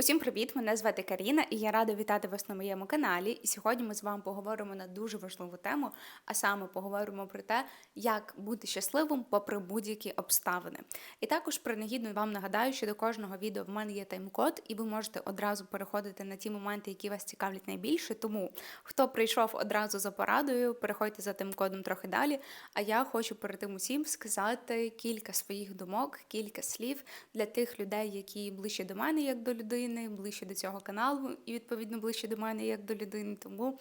Усім привіт! Мене звати Каріна, і я рада вітати вас на моєму каналі. І сьогодні ми з вами поговоримо на дуже важливу тему, а саме поговоримо про те, як бути щасливим попри будь-які обставини. І також принагідно вам нагадаю, що до кожного відео в мене є тайм-код, і ви можете одразу переходити на ті моменти, які вас цікавлять найбільше. Тому хто прийшов одразу за порадою, переходьте за тим кодом трохи далі. А я хочу перед тим усім сказати кілька своїх думок, кілька слів для тих людей, які ближче до мене, як до людини, ближче до цього каналу, і відповідно ближче до мене, як до людини. Тому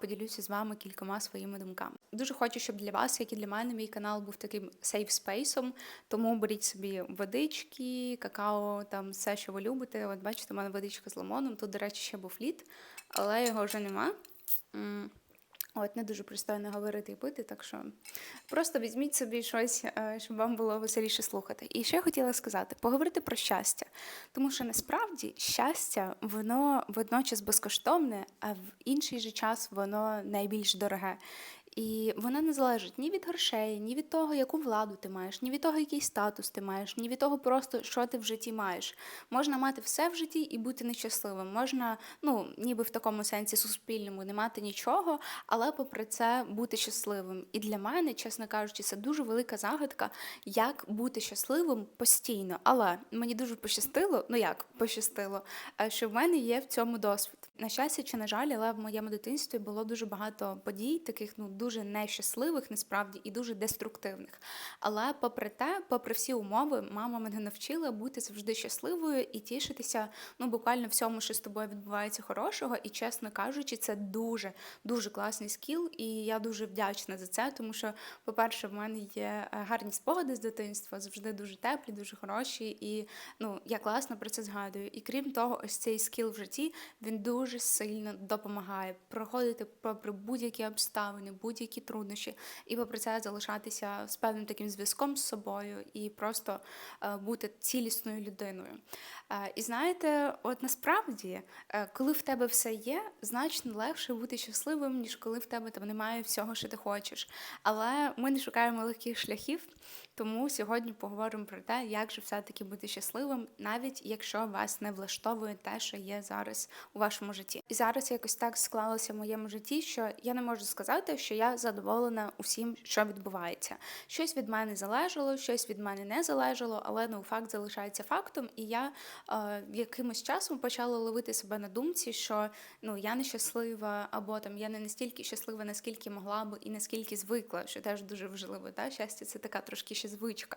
поділюся з вами кількома своїми думками. Дуже хочу, щоб для вас, як і для мене, мій канал був таким сейф спейсом. Тому беріть собі водички, какао, там все, що ви любите. От бачите, у мене водичка з лимоном. Тут, до речі, ще був лід, але його вже нема. От не дуже пристойно говорити і пити, так що просто візьміть собі щось, е, щоб вам було веселіше слухати. І ще я хотіла сказати, поговорити про щастя. Тому що насправді щастя, воно водночас безкоштовне, а в інший же час воно найбільш дороге. І воно не залежить ні від грошей, ні від того, яку владу ти маєш, ні від того, який статус ти маєш, ні від того, просто що ти в житті маєш. Можна мати все в житті і бути нещасливим. Можна, ну ніби в такому сенсі суспільному, не мати нічого, але попри це бути щасливим. І для мене, чесно кажучи, це дуже велика загадка, як бути щасливим постійно. Але мені дуже пощастило, ну як пощастило, е, що в мене є в цьому досвід. На щастя чи на жаль, але в моєму дитинстві було дуже багато подій, таких ну дуже нещасливих, насправді і дуже деструктивних. Але попри те, попри всі умови, мама мене навчила бути завжди щасливою і тішитися ну буквально всьому, що з тобою відбувається хорошого. І чесно кажучи, це дуже дуже класний скіл, і я дуже вдячна за це, тому що, по-перше, в мене є е, гарні спогади з дитинства, завжди дуже теплі, дуже хороші, і ну я класно про це згадую. І крім того, ось цей скіл в житті він дуже сильно допомагає проходити попри будь-які обставини, будь-які труднощі, і попри це залишатися з певним таким зв'язком з собою і просто е, бути цілісною людиною. Е, І знаєте, от насправді, е, коли в тебе все є, значно легше бути щасливим, ніж коли в тебе там немає всього, що ти хочеш. Але ми не шукаємо легких шляхів, тому сьогодні поговоримо про те, як же все-таки бути щасливим, навіть якщо вас не влаштовує те, що є зараз у вашому житті. І зараз якось так склалося в моєму житті, що я не можу сказати, що я задоволена усім, що відбувається. Щось від мене залежало, щось від мене не залежало, але ну факт залишається фактом. І я е, якимось часом почала ловити себе на думці, що ну я нещаслива, або там я не настільки щаслива, наскільки могла би, і наскільки звикла, що теж дуже важливо. Та? Щастя, це така трошки ще звичка.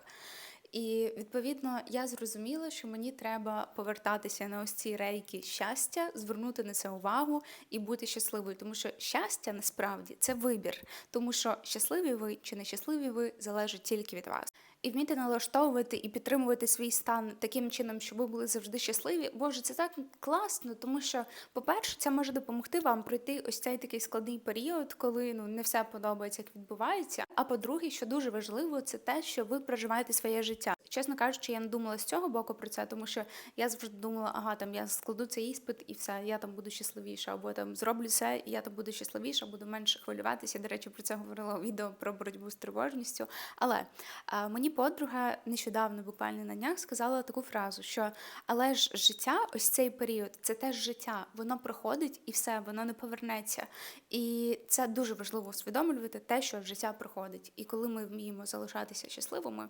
І відповідно я зрозуміла, що мені треба повертатися на ось ці рейки щастя, звернути на це увагу і бути щасливою. Тому що щастя насправді це вибір, тому що щасливі ви чи нещасливі ви залежить тільки від вас. І вміти налаштовувати і підтримувати свій стан таким чином, щоб ви були завжди щасливі. Боже, це так класно, тому що, по-перше, це може допомогти вам пройти ось цей такий складний період, коли ну не все подобається, як відбувається. А по-друге, що дуже важливо, це те, що ви проживаєте своє життя. Чесно кажучи, я не думала з цього боку про це, тому що я завжди думала, ага, там я складу цей іспит і все, я там буду щасливіша, або там зроблю все, і я там буду щасливіша, буду менше хвилюватися. До речі, про це говорила у відео про боротьбу з тривожністю. Але а, мені подруга нещодавно, буквально на днях, сказала таку фразу, що але ж життя, ось цей період, це теж життя, воно проходить і все, воно не повернеться. І це дуже важливо усвідомлювати те, що життя проходить. І коли ми вміємо залишатися щасливими,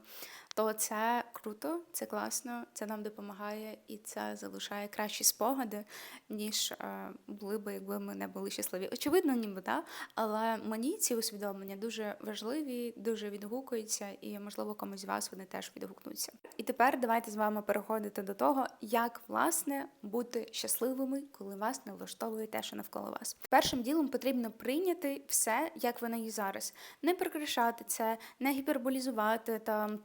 то це круто, це класно, це нам допомагає і це залишає кращі спогади, ніж е, були би, якби ми не були щасливі. Очевидно, ніби да, але мені ці усвідомлення дуже важливі, дуже відгукуються, і можливо комусь з вас вони теж відгукнуться. І тепер давайте з вами переходити до того, як власне бути щасливими, коли вас не влаштовує те, що навколо вас. Першим ділом потрібно прийняти все, як воно є зараз, не прикрашати це, не гіперболізувати там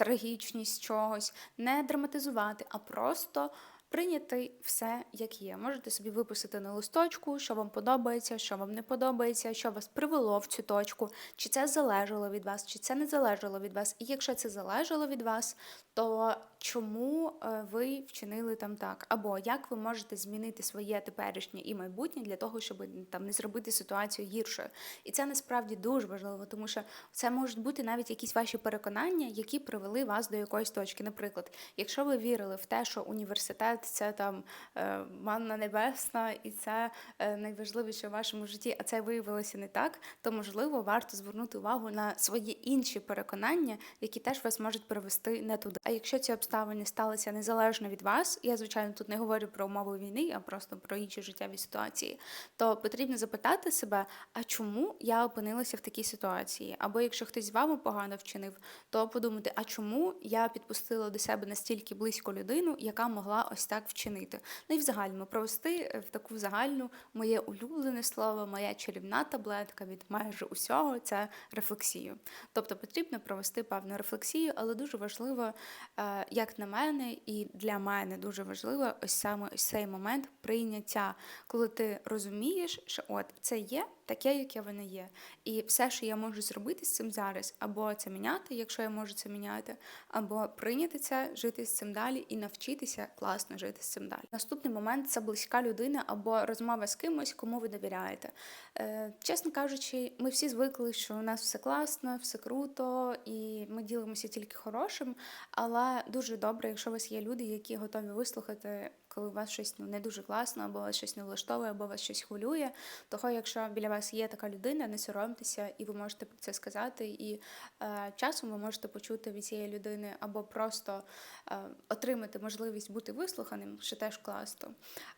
трагічність чогось, не драматизувати, а просто. Прийняти все, як є. Можете собі виписати на листочку, що вам подобається, що вам не подобається, що вас привело в цю точку, чи це залежало від вас, чи це не залежало від вас. І якщо це залежало від вас, то чому е, ви вчинили там так? Або як ви можете змінити своє теперішнє і майбутнє для того, щоб там не зробити ситуацію гіршою? І це насправді дуже важливо, тому що це можуть бути навіть якісь ваші переконання, які привели вас до якоїсь точки. Наприклад, якщо ви вірили в те, що університет це там е, манна небесна, і це е, найважливіше в вашому житті, а це виявилося не так, то можливо варто звернути увагу на свої інші переконання, які теж вас можуть привести не туди. А якщо ці обставини сталися незалежно від вас, я звичайно тут не говорю про умови війни, а просто про інші життєві ситуації, то потрібно запитати себе, а чому я опинилася в такій ситуації? Або якщо хтось з вами погано вчинив, то подумати, а чому я підпустила до себе настільки близько людину, яка могла ось так вчинити. Ну і в загальному провести е, в таку загальну моє улюблене слово, моя чарівна таблетка від майже усього це рефлексію. Тобто потрібно провести певну рефлексію, але дуже важливо, е, як на мене, і для мене дуже важливо ось саме ось цей момент прийняття, коли ти розумієш, що от це є таке, яке воно є. І все, що я можу зробити з цим зараз, або це міняти, якщо я можу це міняти, або прийняти це, жити з цим далі і навчитися класно жити з цим далі. Наступний момент це близька людина або розмова з кимось, кому ви довіряєте. Е, чесно кажучи, ми всі звикли, що у нас все класно, все круто, і ми ділимося тільки хорошим. Але дуже добре, якщо у вас є люди, які готові вислухати, коли у вас щось ну, не дуже класно, або вас щось не влаштовує, або вас щось хвилює. Того, якщо біля вас є така людина, не соромтеся, і ви можете про це сказати. І е, часом ви можете почути від цієї людини, або просто е, отримати можливість бути вислуханим, що теж класно.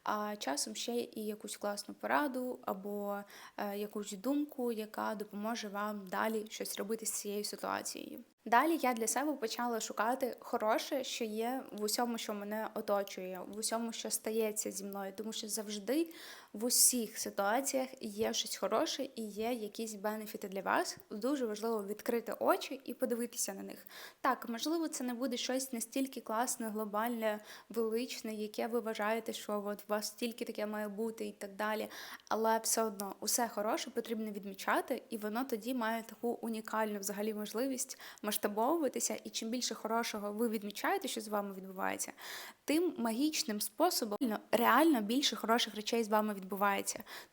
А часом ще і якусь класну пораду, або е, якусь думку, яка допоможе вам далі щось робити з цією ситуацією. Далі я для себе почала шукати хороше, що є в усьому, що мене оточує, в усьому, що стається зі мною, тому що завжди в усіх ситуаціях є щось хороше і є якісь бенефіти для вас. Дуже важливо відкрити очі і подивитися на них. Так, можливо, це не буде щось настільки класне, глобальне, величне, яке ви вважаєте, що от у вас тільки таке має бути і так далі. Але все одно усе хороше потрібно відмічати, і воно тоді має таку унікальну взагалі можливість масштабовуватися. І чим більше хорошого ви відмічаєте, що з вами відбувається, тим магічним способом реально більше хороших речей з вами відбувається.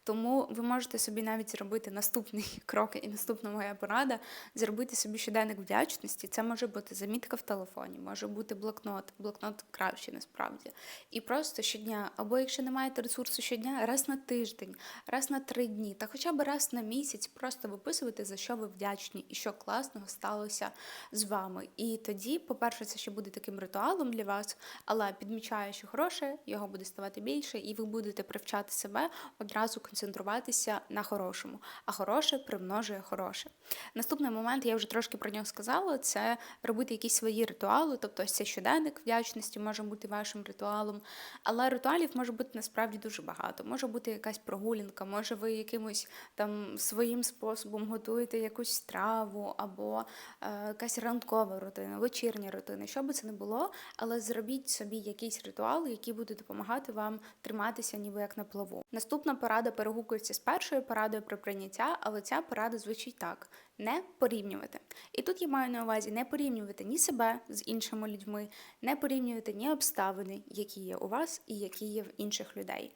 Тому ви можете собі навіть зробити наступний крок і наступна моя порада зробити собі щоденник вдячності. Це може бути замітка в телефоні, може бути блокнот, блокнот краще насправді. І просто щодня, або якщо не маєте ресурсу щодня, раз на тиждень, раз на три дні, та хоча б раз на місяць, просто виписувати, за що ви вдячні і що класного сталося з вами. І тоді, по-перше, це ще буде таким ритуалом для вас, але підмічаю, що хороше, його буде ставати більше, і ви будете привчати себе одразу концентруватися на хорошому, а хороше примножує хороше. Наступний момент, я вже трошки про нього сказала, це робити якісь свої ритуали, тобто ось цей щоденник вдячності може бути вашим ритуалом. Але ритуалів може бути насправді дуже багато. Може бути якась прогулянка, може ви якимось там своїм способом готуєте якусь страву, або е, якась ранкова рутина, вечірня рутина, що би це не було, але зробіть собі якийсь ритуал, який буде допомагати вам триматися ніби як на плаву. Наступна порада перегукується з першою порадою про прийняття, але ця порада звучить так: не порівнювати. І тут я маю на увазі не порівнювати ні себе з іншими людьми, не порівнювати ні обставини, які є у вас і які є в інших людей.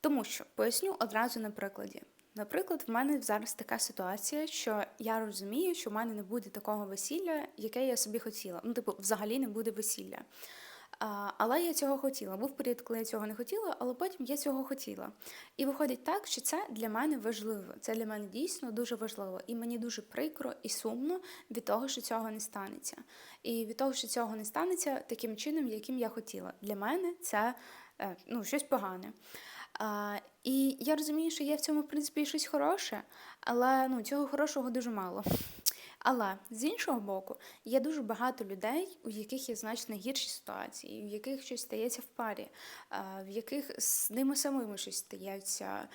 Тому що поясню одразу на прикладі. Наприклад, в мене зараз така ситуація, що я розумію, що в мене не буде такого весілля, яке я собі хотіла. Ну, типу, взагалі не буде весілля. Але я цього хотіла. Був період, коли я цього не хотіла, але потім я цього хотіла. І виходить так, що це для мене важливо. Це для мене дійсно дуже важливо. І мені дуже прикро і сумно від того, що цього не станеться. І від того, що цього не станеться таким чином, яким я хотіла. Для мене це е, ну, щось погане. І я розумію, що є в цьому в принципі щось хороше, але ну, цього хорошого дуже мало. Але з іншого боку, є дуже багато людей, у яких є значно гірші ситуації, в яких щось стається в парі, в яких з ними самими щось стається.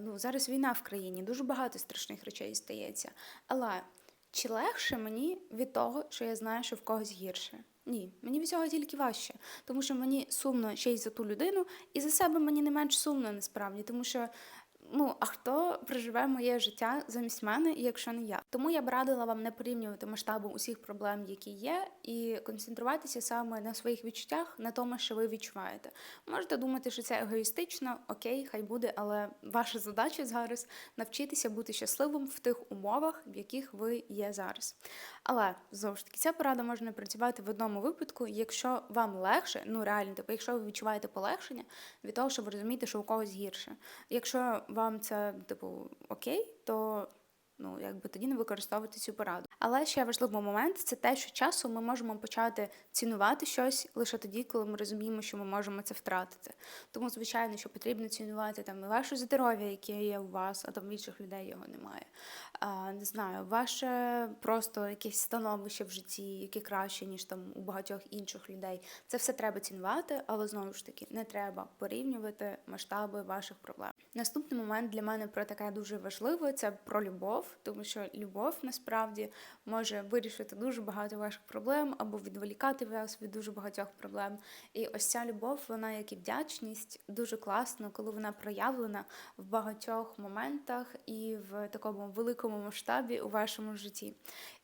Ну, Зараз війна в країні, дуже багато страшних речей стається. Але чи легше мені від того, що я знаю, що в когось гірше? Ні, мені від цього тільки важче, тому що мені сумно ще й за ту людину, і за себе мені не менш сумно насправді, тому що ну а хто проживе моє життя замість мене, якщо не я? Тому я б радила вам не порівнювати масштабом усіх проблем, які є, і концентруватися саме на своїх відчуттях, на тому, що ви відчуваєте. Можете думати, що це егоїстично, окей, хай буде, але ваша задача зараз навчитися бути щасливим в тих умовах, в яких ви є зараз. Але знову ж таки, ця порада може працювати в одному випадку, якщо вам легше, ну реально, типу, якщо ви відчуваєте полегшення від того, що ви розумієте, що у когось гірше. Якщо вам це типу окей, то ну якби тоді не використовувати цю пораду. Але ще важливий момент це те, що часом ми можемо почати цінувати щось лише тоді, коли ми розуміємо, що ми можемо це втратити. Тому, звичайно, що потрібно цінувати там і ваше здоров'я, яке є у вас, а там в інших людей його немає. А, Не знаю, ваше просто якесь становище в житті, яке краще, ніж там у багатьох інших людей. Це все треба цінувати, але знову ж таки не треба порівнювати масштаби ваших проблем. Наступний момент для мене про таке дуже важливе це про любов, тому що любов насправді може вирішити дуже багато ваших проблем або відволікати вас від дуже багатьох проблем. І ось ця любов, вона як і вдячність, дуже класно, коли вона проявлена в багатьох моментах і в такому великому масштабі у вашому житті.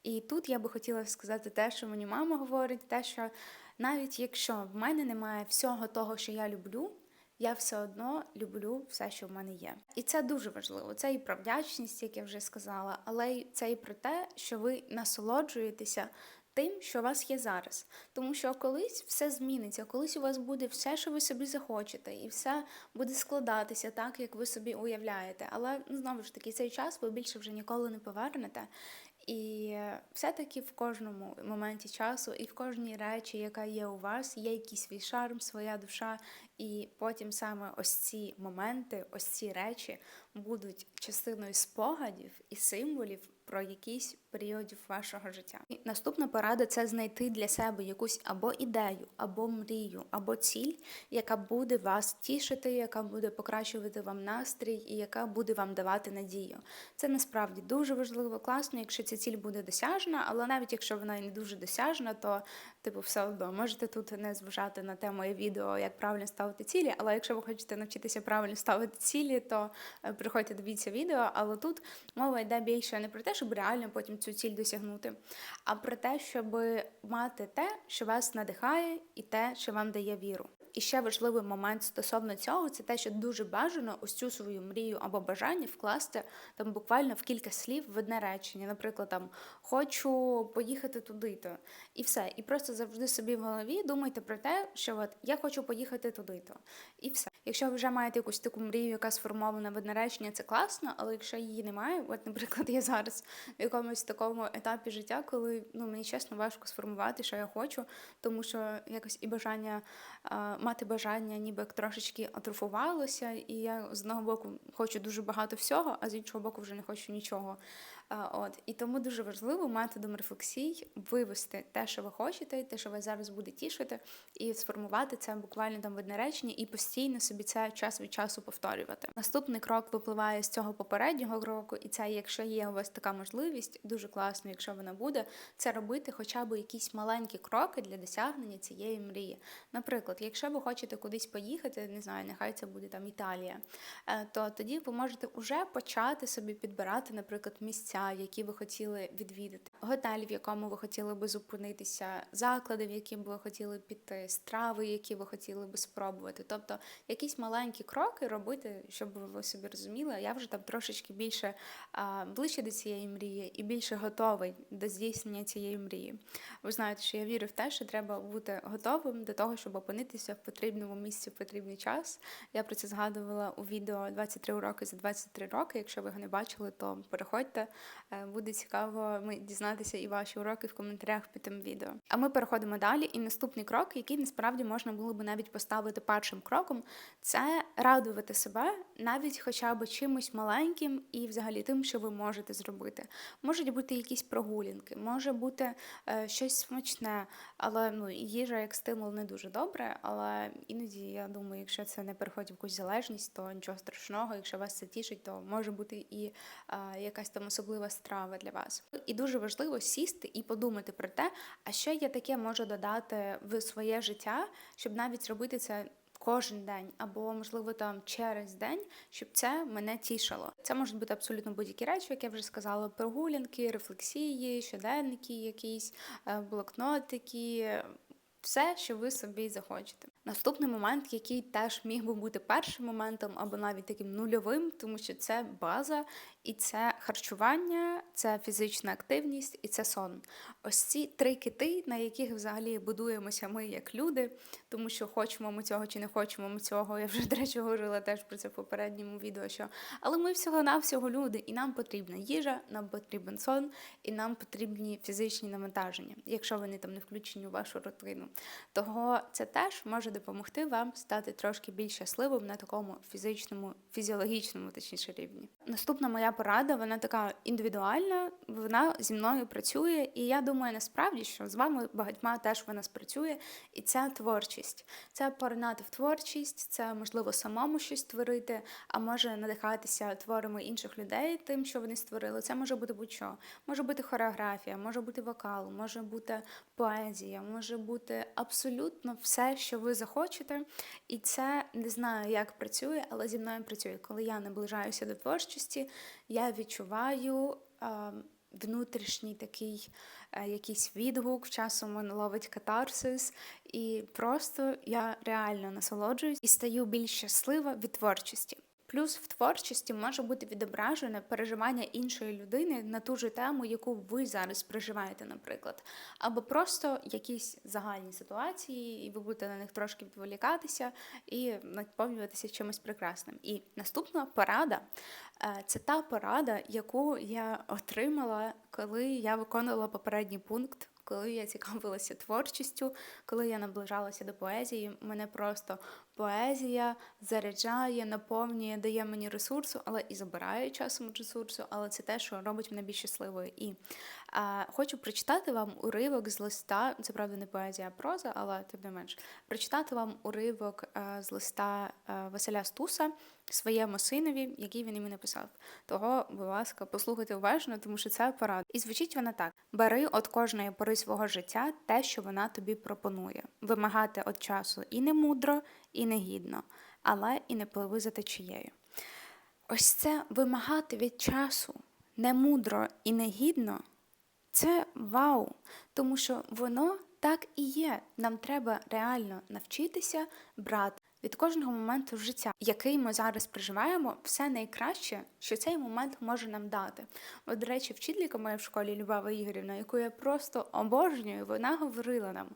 І тут я би хотіла сказати те, що мені мама говорить, те, що навіть якщо в мене немає всього того, що я люблю я все одно люблю все, що в мене є. І це дуже важливо. Це і про вдячність, як я вже сказала, але це і про те, що ви насолоджуєтеся. Тим, що у вас є зараз, тому що колись все зміниться, колись у вас буде все, що ви собі захочете, і все буде складатися так, як ви собі уявляєте. Але ну, знову ж таки, цей час ви більше вже ніколи не повернете. І все-таки в кожному моменті часу і в кожній речі, яка є у вас, є якийсь свій шарм, своя душа, і потім саме ось ці моменти, ось ці речі будуть частиною спогадів і символів про якісь періодів вашого життя. І наступна порада це знайти для себе якусь або ідею, або мрію, або ціль, яка буде вас тішити, яка буде покращувати вам настрій і яка буде вам давати надію. Це насправді дуже важливо, класно, якщо ця ціль буде досяжна, але навіть якщо вона не дуже досяжна, то типу все одно можете тут не зважати на те моє відео, як правильно ставити цілі. Але якщо ви хочете навчитися правильно ставити цілі, то е, приходьте дивіться відео. Але тут мова йде більше не про те, щоб реально потім цю ціль досягнути, а про те, щоб мати те, що вас надихає, і те, що вам дає віру. І ще важливий момент стосовно цього, це те, що дуже бажано ось цю свою мрію або бажання вкласти там буквально в кілька слів в одне речення. Наприклад, там хочу поїхати туди-то. І все. І просто завжди собі в голові думайте про те, що от я хочу поїхати туди-то. І все. Якщо ви вже маєте якусь таку мрію, яка сформована в одне речення, це класно, але якщо її немає, от, наприклад, я зараз в якомусь такому етапі життя, коли ну мені чесно важко сформувати, що я хочу, тому що якось і бажання мати бажання, ніби як трошечки атрофувалося, і я з одного боку хочу дуже багато всього, а з іншого боку вже не хочу нічого. От і тому дуже важливо методом рефлексій вивести те, що ви хочете, те, що вас зараз буде тішити, і сформувати це буквально там в одне речення, і постійно собі це час від часу повторювати. Наступний крок випливає з цього попереднього кроку, і це, якщо є у вас така можливість, дуже класно, якщо вона буде, це робити хоча б якісь маленькі кроки для досягнення цієї мрії. Наприклад, якщо ви хочете кудись поїхати, не знаю, нехай це буде там Італія, е, то тоді ви можете вже почати собі підбирати, наприклад, місця які ви хотіли відвідати, готель, в якому ви хотіли би зупинитися, заклади, в які ви хотіли піти, страви, які ви хотіли би спробувати. Тобто якісь маленькі кроки робити, щоб ви собі розуміли, я вже там трошечки більше а, ближче до цієї мрії і більше готовий до здійснення цієї мрії. Ви знаєте, що я вірю в те, що треба бути готовим до того, щоб опинитися в потрібному місці в потрібний час. Я про це згадувала у відео 23 уроки за 23 роки. Якщо ви його не бачили, то переходьте. Е, буде цікаво дізнатися і ваші уроки в коментарях під тим відео. А ми переходимо далі. І наступний крок, який насправді можна було би навіть поставити першим кроком, це радувати себе навіть хоча б чимось маленьким і взагалі тим, що ви можете зробити. Можуть бути якісь прогулянки, може бути е, щось смачне, але ну їжа як стимул не дуже добре. Але іноді я думаю, якщо це не переходить в якусь залежність, то нічого страшного. Якщо вас це тішить, то може бути і е, якась там особлива страва для вас. І дуже важливо сісти і подумати про те, а що я таке можу додати в своє життя, щоб навіть зробити це кожен день, або можливо там через день, щоб це мене тішило. Це можуть бути абсолютно будь-які речі, як я вже сказала: прогулянки, рефлексії, щоденники, якісь е, блокнотики. Все, що ви собі захочете. Наступний момент, який теж міг би бути першим моментом або навіть таким нульовим, тому що це база, і це харчування, це фізична активність і це сон. Ось ці три кити, на яких взагалі будуємося ми як люди, тому що хочемо ми цього чи не хочемо ми цього. Я вже до речі говорила теж про це в попередньому відео. Що але ми всього-навсього люди, і нам потрібна їжа, нам потрібен сон, і нам потрібні фізичні навантаження, якщо вони там не включені у вашу рутину. Того це теж може допомогти вам стати трошки більш щасливим на такому фізичному, фізіологічному, точніше рівні. Наступна моя порада, вона така індивідуальна, вона зі мною працює, і я думаю, насправді, що з вами багатьма теж вона спрацює, і це творчість. Це поринати в творчість, це можливо самому щось створити, а може надихатися творами інших людей, тим, що вони створили. Це може бути будь-що. Може бути хореографія, може бути вокал, може бути поезія, може бути абсолютно все, що ви захочете. І це не знаю, як працює, але зі мною працює. Коли я наближаюся до творчості, я відчуваю. Внутрішній такий е, якийсь відгук, часом він ловить катарсис, і просто я реально насолоджуюсь і стаю більш щаслива від творчості. Плюс в творчості може бути відображене переживання іншої людини на ту ж тему, яку ви зараз проживаєте, наприклад, або просто якісь загальні ситуації, і ви будете на них трошки відволікатися і наповнюватися чимось прекрасним. І наступна порада е, це та порада, яку я отримала, коли я виконувала попередній пункт коли я цікавилася творчістю, коли я наближалася до поезії, мене просто поезія заряджає, наповнює, дає мені ресурсу, але і забирає часом ресурсу, але це те, що робить мене більш щасливою. І а, хочу прочитати вам уривок з листа, це правда не поезія, а проза, але тим не менш, прочитати вам уривок а, з листа а, Василя Стуса своєму синові, який він йому написав. Того, будь ласка, послухайте уважно, тому що це порада. І звучить вона так: бери от кожної пори свого життя те, що вона тобі пропонує, вимагати від часу і не мудро, і не гідно, але і не пливи за течією. Ось це вимагати від часу не мудро і не гідно. Це вау, тому що воно так і є. Нам треба реально навчитися брати від кожного моменту життя, який ми зараз проживаємо, все найкраще, що цей момент може нам дати. От, до речі, вчителька моя в школі Любава Ігорівна, яку я просто обожнюю, вона говорила нам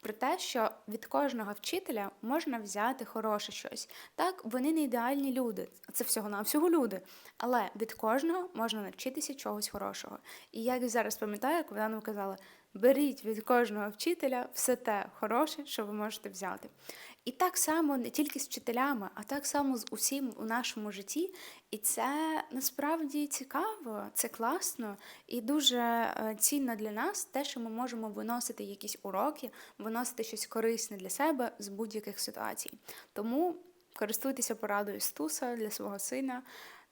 про те, що від кожного вчителя можна взяти хороше щось. Так, вони не ідеальні люди, це всього на всього люди. Але від кожного можна навчитися чогось хорошого. І я зараз пам'ятаю, як вона нам казала. Беріть від кожного вчителя все те хороше, що ви можете взяти. І так само не тільки з вчителями, а так само з усім у нашому житті. І це насправді цікаво, це класно і дуже е, цінно для нас те, що ми можемо виносити якісь уроки, виносити щось корисне для себе з будь-яких ситуацій. Тому користуйтеся порадою Стуса для свого сина.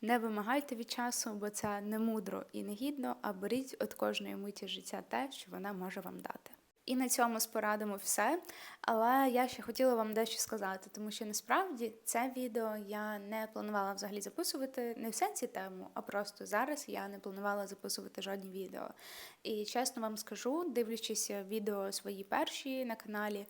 Не вимагайте від часу, бо це не мудро і не гідно, а беріть від кожної миті життя те, що вона може вам дати. І на цьому з порадами все. Але я ще хотіла вам дещо сказати, тому що насправді це відео я не планувала взагалі записувати не в сенсі тему, а просто зараз я не планувала записувати жодні відео. І чесно вам скажу, дивлячись відео свої перші на каналі,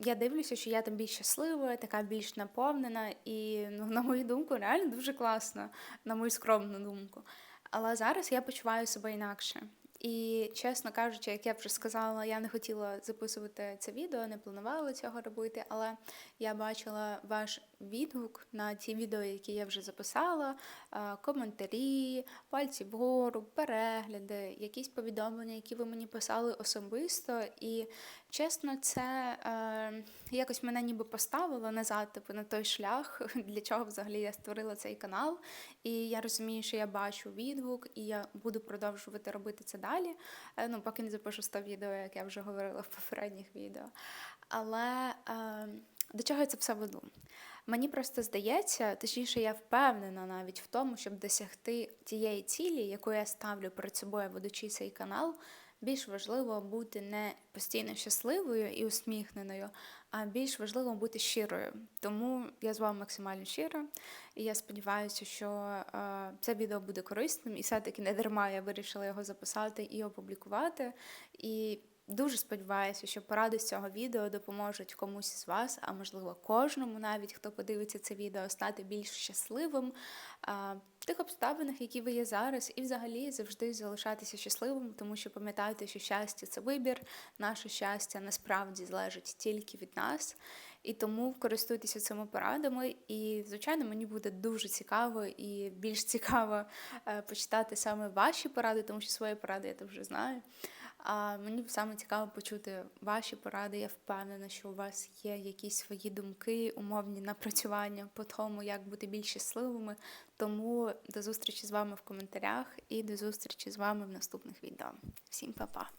я дивлюся, що я там більш щаслива, така більш наповнена, і ну, на мою думку, реально дуже класно, на мою скромну думку. Але зараз я почуваю себе інакше. І, чесно кажучи, як я вже сказала, я не хотіла записувати це відео, не планувала цього робити, але я бачила ваш відгук на ті відео, які я вже записала, коментарі, пальці вгору, перегляди, якісь повідомлення, які ви мені писали особисто. І чесно, це е, якось мене ніби поставило назад, типу на той шлях, для чого взагалі я створила цей канал. І я розумію, що я бачу відгук, і я буду продовжувати робити це далі. Е, ну, поки не запишу 100 відео, як я вже говорила в попередніх відео. Але е, до чого я це все веду? Мені просто здається, точніше, я впевнена навіть в тому, щоб досягти тієї цілі, яку я ставлю перед собою, ведучи цей канал, більш важливо бути не постійно щасливою і усміхненою, а більш важливо бути щирою. Тому я з вами максимально щира, і я сподіваюся, що е, це відео буде корисним, і все-таки не дарма я вирішила його записати і опублікувати. І Дуже сподіваюся, що поради з цього відео допоможуть комусь з вас, а можливо кожному, навіть хто подивиться це відео, стати більш щасливим а, в тих обставинах, які ви є зараз, і взагалі завжди залишатися щасливим, тому що пам'ятайте, що щастя це вибір, наше щастя насправді залежить тільки від нас. І тому користуйтеся цими порадами. І, звичайно, мені буде дуже цікаво і більш цікаво е, почитати саме ваші поради, тому що свої поради я вже знаю. А мені саме цікаво почути ваші поради. Я впевнена, що у вас є якісь свої думки, умовні напрацювання по тому, як бути більш щасливими. Тому до зустрічі з вами в коментарях і до зустрічі з вами в наступних відео. Всім па-па!